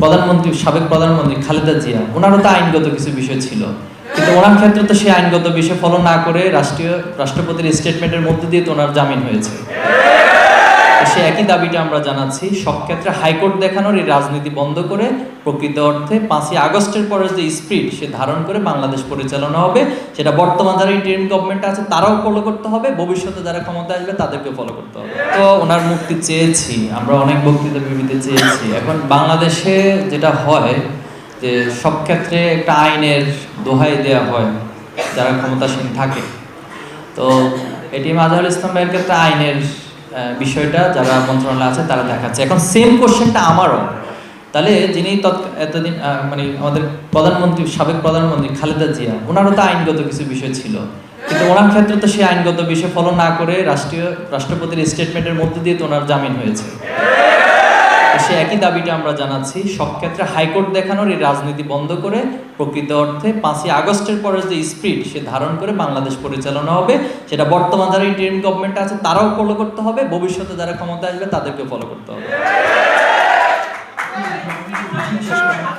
প্রধানমন্ত্রী, সাবেক প্রধানমন্ত্রী খালেদা জিয়া, ওনারও তো আইনগত কিছু বিষয় ছিল। কিন্তু ওনার ক্ষেত্রে তো সেই আইনগত বিষয় ফলো না করে রাষ্ট্রীয়, রাষ্ট্রপতির স্টেটমেন্টের মধ্যে দিয়ে তো ওনার জামিন হয়েছে। সে একই দাবিটা আমরা জানাচ্ছি। সব ক্ষেত্রে হাইকোর্ট দেখানোর এই রাজনীতি বন্ধ করে প্রকৃত অর্থে পাঁচই আগস্টের পরে যে স্পিড সে ধারণ করে বাংলাদেশ পরিচালনা হবে, সেটা বর্তমান যারা ইন্টারিম গভর্নমেন্ট আছে তারাও ফলো করতে হবে, ভবিষ্যতে যারা ক্ষমতা আসবে তাদেরকে ফলো করতে হবে। তো ওনার মুক্তি চেয়েছি, আমরা অনেক বক্তৃতা বিবৃতি চেয়েছি। এখন বাংলাদেশে যেটা হয় যে সব ক্ষেত্রে একটা আইনের দোহাই দেওয়া হয়, যারা ক্ষমতাসীন থাকে। তো এটি মাজহারুল ইসলাম ভাইয়ের ক্ষেত্রে আইনের বিষয়টা যারা মন্ত্রণালয় আছে তারা দেখাচ্ছে। এখন সেম কোশ্চেনটা আমারও। তাহলে যিনি এতদিন মানে আমাদের প্রধানমন্ত্রী, সাবেক প্রধানমন্ত্রী খালেদা জিয়া, ওনারও তো আইনগত কিছু বিষয় ছিল। কিন্তু ওনার ক্ষেত্রে তো সেই আইনগত বিষয় ফলো না করে রাষ্ট্রীয় রাষ্ট্রপতির স্টেটমেন্টের মধ্যে দিয়ে তো ওনার জামিন হয়েছে। সে একই দাবিটা আমরা জানাচ্ছি। সব ক্ষেত্রে হাইকোর্ট দেখানোর এই রাজনীতি বন্ধ করে প্রকৃত অর্থে পাঁচই আগস্টের পরের যে স্পিড সে ধারণ করে বাংলাদেশ পরিচালনা হবে, সেটা বর্তমান যারা ইন্টারিম গভর্নমেন্ট আছে, তারাও ফলো করতে হবে। ভবিষ্যতে যারা ক্ষমতা আসবে তাদেরকে ফলো করতে হবে।